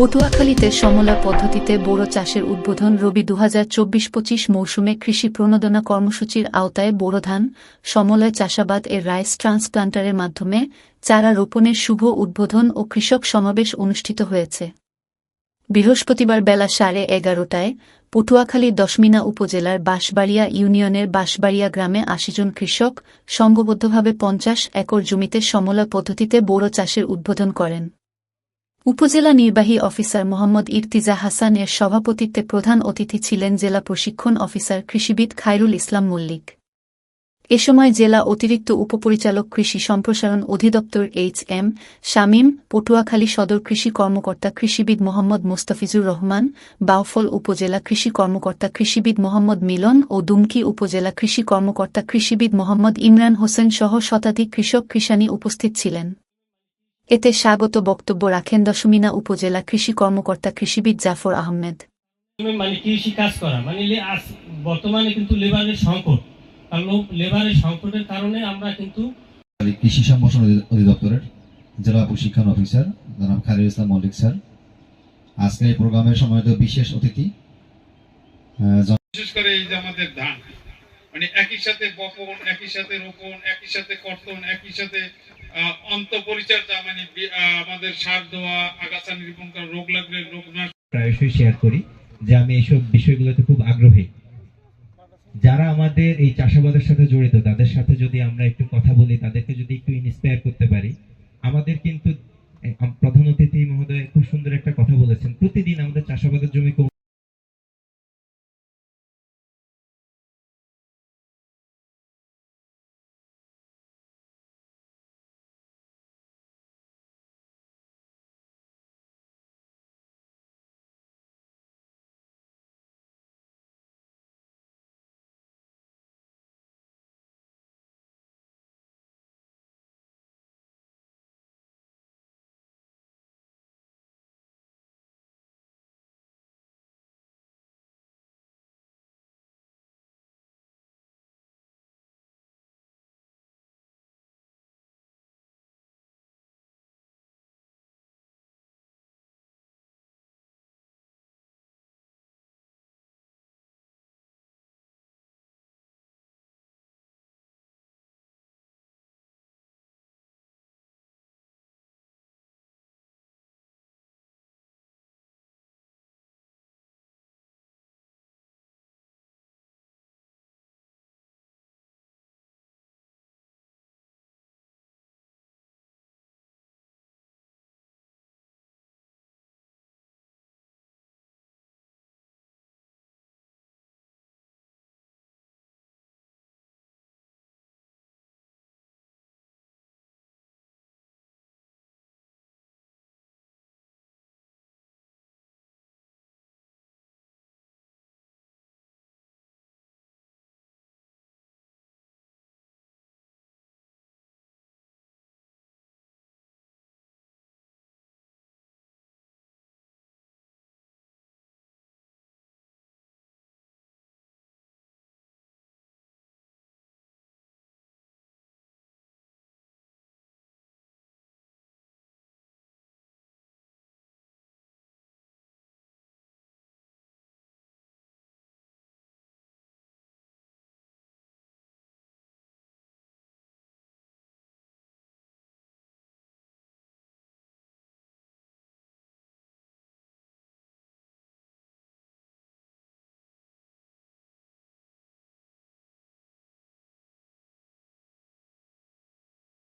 পটুয়াখালীতে সমলা পদ্ধতিতে বোরো চাষের উদ্বোধন রবি দু হাজার চব্বিশ পঁচিশ মৌসুমে কৃষি প্রণোদনা কর্মসূচির আওতায় বোরো ধান সমলয় চাষাবাদ এর রাইস ট্রান্সপ্লান্টারের মাধ্যমে চারা রোপণের শুভ উদ্বোধন ও কৃষক সমাবেশ অনুষ্ঠিত হয়েছে। বৃহস্পতিবার বেলা সাড়ে এগারোটায় পটুয়াখালীর দশমিনা উপজেলার বাঁশবাড়িয়া ইউনিয়নের বাঁশবাড়িয়া গ্রামে আশি জন কৃষক সংঘবদ্ধভাবে পঞ্চাশ একর জমিতে সমলা পদ্ধতিতে বোরো চাষের উদ্বোধন করেন। উপজেলা নির্বাহী অফিসার মোহাম্মদ ইরতিজা হাসান এর সভাপতিত্বে প্রধান অতিথি ছিলেন জেলা প্রশিক্ষণ অফিসার কৃষিবিদ খায়রুল ইসলাম মল্লিক। এ সময় জেলা অতিরিক্ত উপপরিচালক কৃষি সম্প্রসারণ অধিদপ্তর এইচ এম, শামীম, পটুয়াখালী সদর কৃষি কর্মকর্তা কৃষিবিদ মোহাম্মদ মোস্তাফিজুর রহমান, বাউফল উপজেলা কৃষি কর্মকর্তা কৃষিবিদ মোহাম্মদ মিলন ও দুমকি উপজেলা কৃষি কর্মকর্তা কৃষিবিদ মোহাম্মদ ইমরান হোসেন সহ শতাধিক কৃষক কৃষানি উপস্থিত ছিলেন। এতে স্বাগত বক্তব্য রাখেন দশমিনা উপজেলা কৃষি কর্মকর্তা কৃষিবিদ জাফর আহমেদ। মানে কৃষি কাজ করা মানে বর্তমানে কিন্তু লেবারের সংকট। কারণ লেবারের সংকটের কারণে আমরা কিন্তু কৃষি সম্প্রসারণ অধিদপ্তরের জেলা প্রশিক্ষণ অফিসার জনাব খালিদ ইসলাম মল্লিক স্যার। আজকে এই প্রোগ্রামের সময় বিশেষ অতিথি বিশেষ করে এই যে আমাদের ধান মানে একই সাথে বপন, একই সাথে রোপণ, একই সাথে কর্তন, একই সাথে অন্ত পরিচর্যা মানে আমাদের সার দেওয়া, আগাছা নিরূপণ করা, রোগ লাগলে রোগ নাশ প্রায়শই শেয়ার করি যে আমি এইসব বিষয়গুলোতে খুব আগ্রহী। যারা আমাদের এই চাষাবাদের সাথে জড়িত, তাদের সাথে যদি আমরা একটু কথা বলি, তাদেরকে যদি একটু ইন্সপায়ার করতে পারি, আমাদের কিন্তু প্রধান অতিথি মহোদয় খুব সুন্দর একটা কথা বলেছেন। প্রতিদিন আমাদের চাষাবাদের জমিকে